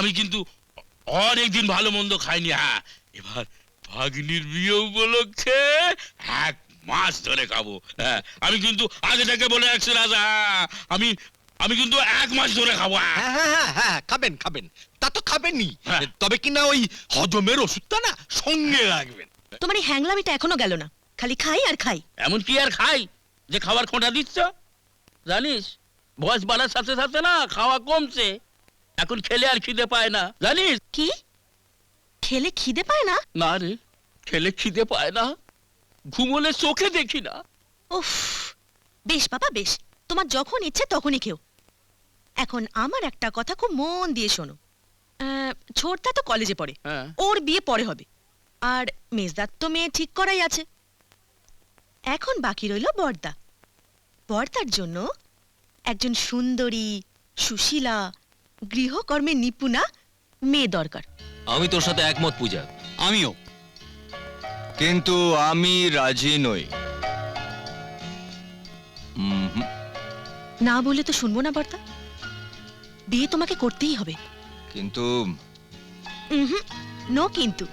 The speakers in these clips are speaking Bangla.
আমি কিন্তু অনেকদিন ভালো মন্দ খাইনি হ্যাঁ। এবার ভাগ্নির বিয়ে উপলক্ষে এক মাস ধরে খাব হ্যাঁ। আমি কিন্তু আগে থেকে বলে রাখছি রাজা হ্যাঁ, আমি আমি কিন্তু এক মাস ধরে খাব হ্যাঁ। হ্যাঁ হ্যাঁ হ্যাঁ হ্যাঁ খাবেন খাবেন। তা তো খাবেনই। তবে কিনা ওই হজমের ওষুধটা না সঙ্গে রাখবেন? তোমার এই হ্যাংলামিটা এখনও গেল না। খালি খাই আর খাই। এমন কি আর খাই? যে খাবার খোঁটা দিচ্ছ? জানিস বয়স বাড়ার সাথে সাথে না খাওয়া কমছে। এখন খেলে আর খিদে পায় না জানিস? কি? খেলে খিদে পায় না? না রে খেলে খিদে পায় না। ঘুমোলে চোখে দেখি না। উফ বেশ বাবা বেশ। তোমার যখন ইচ্ছে তখনই খেও। এখন আমার একটা কথা খুব মন দিয়ে শোনো। ছোটদা তো কলেজে পড়ে। হ্যাঁ। ওর বিয়ে পরে হবে। আর মেজদার তো মেয়ে ঠিক করাই আছে। এখন বাকি রইল বর্দা। বর্দার জন্য একজন সুন্দরী সুশীলা গৃহকর্মে নিপুণা মেয়ে দরকার। আমি তোর সাথে একমত পূজা। আমিও। কিন্তু আমি রাজি নই। না বলে তো শুনব না বর্দা বিয়ে তোমাকে করতেই হবে। কিন্তু নো কিন্তু।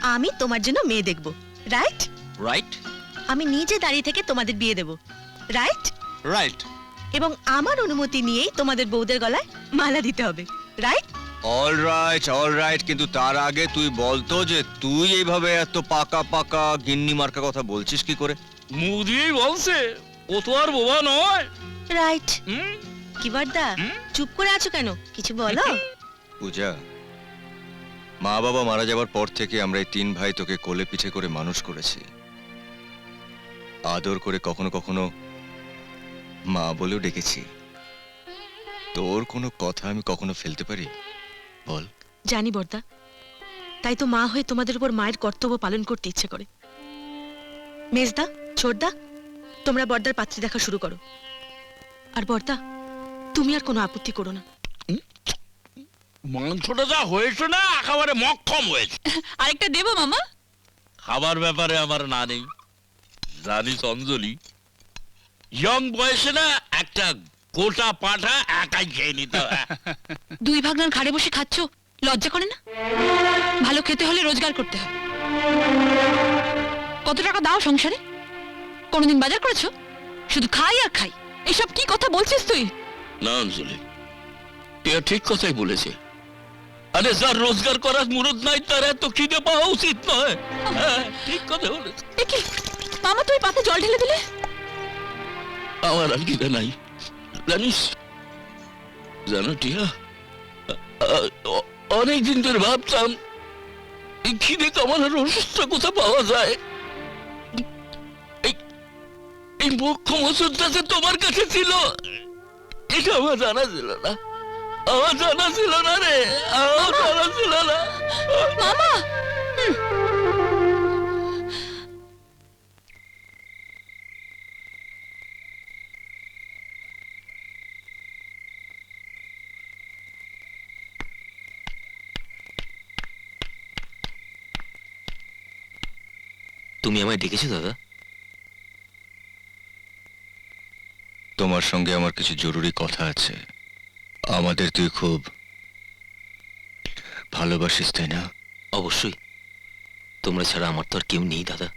আমি তোমার জন্য মেয়ে দেখব। রাইট? রাইট। আমি নিজে দাঁড়িয়ে থেকে তোমাদের বিয়ে দেব। রাইট? রাইট। এবং আমার অনুমতি নিয়েই তোমাদের বউদের গলায় মালা দিতে হবে right all right all right কিন্তু তার আগে তুই বলতো যে তুই এইভাবে এত পাকা পাকা গিন্নি মার্কা কথা বলছিস কি করে? মুখ দিয়েই বলছে ও তো আর বোবা নয়। Right hmm? কি বর্দা চুপ করে আছো কেন? কিছু বলো। পূজা মা বাবা মারা যাবার পর থেকে আমরা এই তিন ভাই তোকে কোলে পিঠে করে মানুষ করেছি। আদর করে কখনো কখনো মা বলেও ডেকেছি। তোর কোনো কথা আমি কখনো ফেলতে পারি? বল। জানি বর্দা। তাই তো মা হয়ে তোমাদের উপর মায়ের কর্তব্য পালন করতে ইচ্ছে করে। মেজদা ছোটদা তোমরা বর্দার পাত্রী দেখা শুরু করো। আর বর্দা তুমি আর কোনো আপত্তি করো না। মাংসটা যা হয়েছে না একেবারে মক্ষম হয়েছে। আরেকটা দেবো মামা। খাবার ব্যাপারে আমার না নেই। জানিস অঞ্জলি ইয়ং বয়সে না একটা গোটা পাঠা একাই খেয়ে নিতে। দুই ভাগনার ঘাড়ে বসে খাচ্ছ? লজ্জা করে না? ভালো খেতে হলে রোজগার করতে হবে কত টাকা দাও সংসারে? কোনোদিন বাজার করেছ? শুধু খাই আর খাই। এসব কি কথা বলছিস তুই? না অঞ্জলি টিয়া ঠিক কথাই বলেছে। আরে যার রোজগার করার মুরত নাই তার এত খিদে পাওয়া উচিত নয়। হ্যাঁ, ঠিক কথা বলেছে। মামা তুই পাতে জল ঢেলে দিলে? আমার আর খিদে নাই। জানিস? জানো টিয়া অনেক দিন ধরে ভাবতাম খিদে কামানোর ওষুধটা কোথা পাওয়া যায়। এই- মোক্ষম ওষুধটা যে তোমার কাছে ছিল, এটা আমার জানা ছিল না। আমার জানা ছিল না রে, আমার জানা ছিল না। তুমি আমায় ডেকেছো দাদা? তোমার সঙ্গে আমার কিছু জরুরি কথা আছে। আমাদের তুই খুব ভালোবাসিস তাই না? অবশ্যই। তোমরা ছাড়া আমার তো আর কেউ নেই দাদা।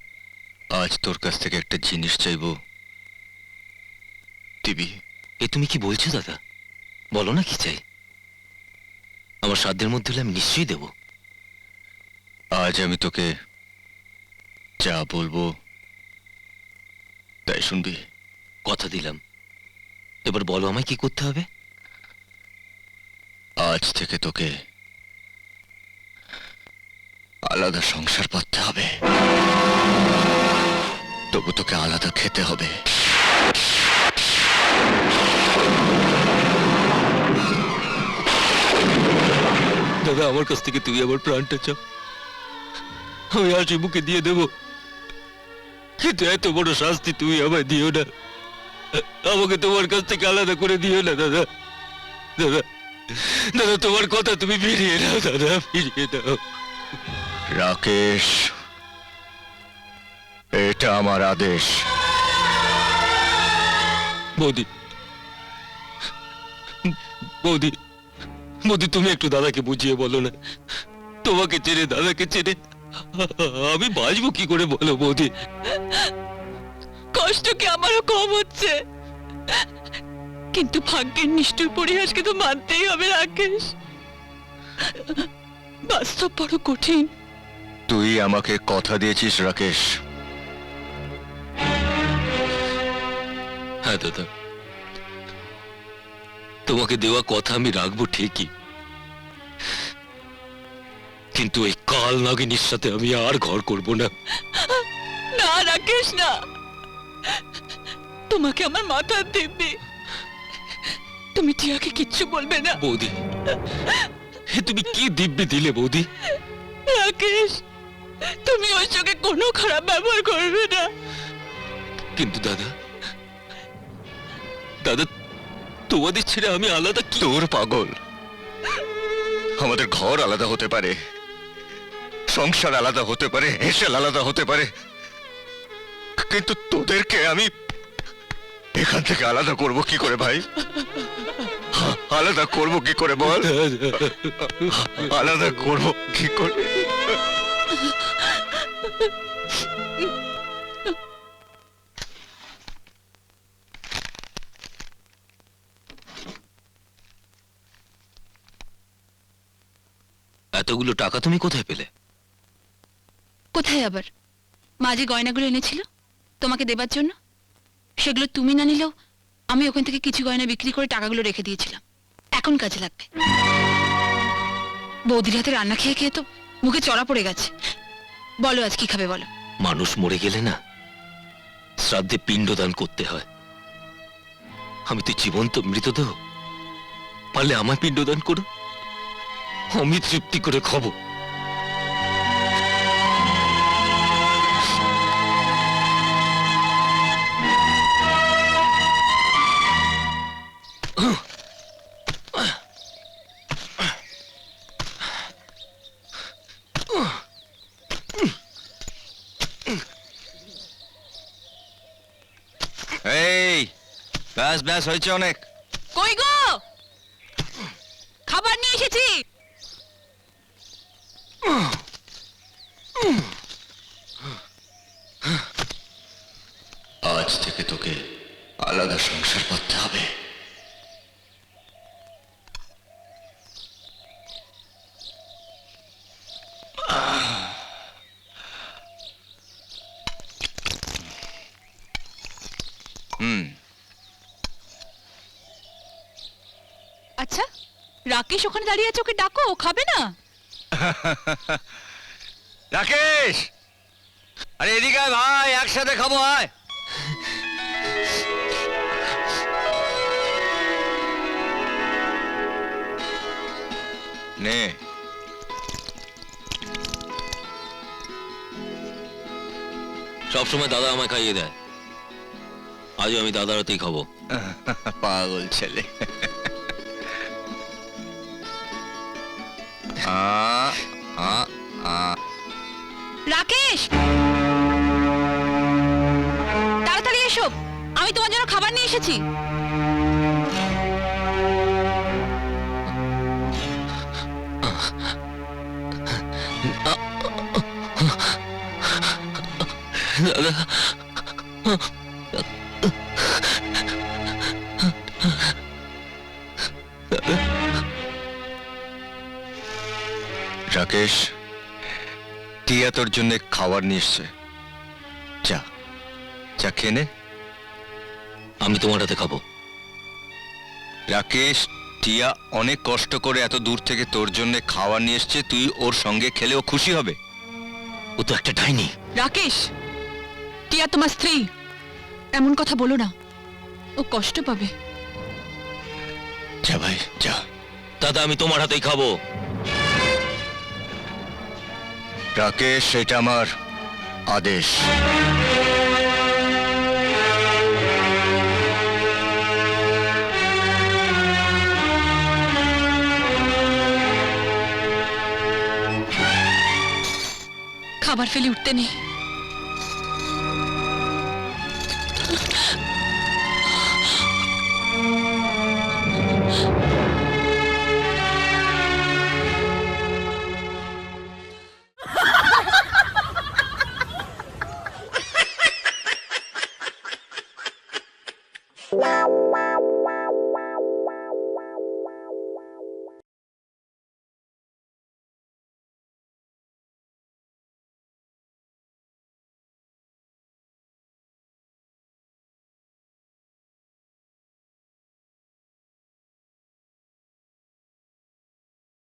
আজ তোর কাছ থেকে একটা জিনিস চাইব। দিবি? এ তুমি কি বলছো দাদা? বলো না কি চাই। আমার সাধ্যের মধ্যে হলে আমি নিশ্চয়ই দেব। আজ আমি তোকে যা বলব তাই শুনবি। কথা দিলাম। এবার বলো আমায় কি করতে হবে? আজ থেকে তোকে আলাদা সংসার করতে হবে। তবু তোকে আলাদা খেতে হবে। দাদা আমার কাছ থেকে তুই আমার প্রাণটা চাও। আমি আজ মুখে দিয়ে দেব। কিন্তু এত বড় শাস্তি তুমি আমায় দিও না। আমাকে তোমার কাছ থেকে আলাদা করে দিও না দাদা। দাদা দাদা তোমার কথা তুমি ফিরিয়ে নাও দাদা ফিরিয়ে দাও রাকেশ এটা আমার আদেশ। বৌদি বৌদি বৌদি তুমি একটু দাদাকে বুঝিয়ে বলো না। তোমাকে চেনে দাদাকে চেনে আমি বাঁচবো কি করে বলো বৌদি? কষ্ট কি আমারও কম হচ্ছে। কিন্তু ভাগ্যের নিষ্ঠুর পরিহাসকে তো মানতেই হবে রাকেশ। বাস্তব বড় কঠিন। তুই আমাকে কথা দিয়েছিস রাকেশ। হ্যাঁ দাদা। তোমাকে দেওয়া কথা আমি রাখব ঠিকই। কিন্তু ওই কাল নাগিনীর সাথে আমি আর ঘর করব না। না রাকেশ না তোমাকে আমার মাথার দিব্যি। তুমি টিয়াকে কিচ্ছু বলবে না। বৌদি হে তুমি কি দিব্যি দিলে বৌদি? রাকেশ তুমি ওর সঙ্গে কোনো খারাপ ব্যবহার করবে না। কিন্তু দাদা দাদা তোমাদের ছেড়ে আমি আলাদা কি তোর পাগল। আমাদের ঘর আলাদা হতে পারে। সংসার আলাদা হতে পারে, হেসেল আলাদা হতে পারে। কিন্তু তোদেরকে আমি এখান থেকে আলাদা করব কি করে ভাই? আলাদা করব কি করে বল? আলাদা করব কি করে? এতগুলো টাকা তুমি কোথায় পেলে? কোথায় আবার? মা যে গয়নাগুলো এনেছিল তোমাকে দেবার জন্য? সেগুলো তুমি না নিলেও আমি ওখান থেকে কিছু গয়না বিক্রি করে টাকাগুলো রেখে দিয়েছিলাম। এখন কাজে লাগবে। বৌদির হাতে রান্না খেয়ে খেয়ে তো মুখে চড়া পড়ে গেছে। বলো আজ কি খাবে বলো? মানুষ মরে গেলে না শ্রাদ্ধে পিণ্ডদান করতে হয়। আমি তো জীবন্ত মৃতদেহ। পারলে আমায় পিণ্ডদান করো। আমি তৃপ্তি করে খাব। ব্যাস ব্যাস হয়েছে অনেক। কই গো? খাবার নিয়ে এসেছি। আজ থেকে তোকে আলাদা সংসার করতে হবে। হুম। রাকেশ ওখানে দাঁড়িয়ে আছে ওকে ডাকো ও খাবে না। রাকেশ! আরে এদিকে আয় ভাই একসাথে খাব আয়। নে। সবসময় দাদা আমায় খাইয়ে দেয়। আজও আমি দাদার হাতেই খাব। পাগল ছেলে। রাকেশ তাড়াতাড়ি এসো। আমি তোমার জন্য খাবার নিয়ে এসেছি। রাকেশ টিয়া তোর জন্য খাবার নিয়ে এসছে। যা যা খেয়ে নে। আমি তোমার হাতে খাব। রাকেশ টিয়া অনেক কষ্ট করে এত দূর থেকে তোর জন্য খাবার নিয়ে এসছে তুই ওর সঙ্গে খেলে ও খুশি হবে। ও তো একটা ডাইনি। রাকেশ টিয়া তোমার স্ত্রী। এমন কথা বলো না। ও কষ্ট পাবে। যা ভাই যা। দাদা আমি তোমার হাতেই খাব। রাকেশ এটা আমার আদেশ। খাবার ফেলে উঠতে নেই।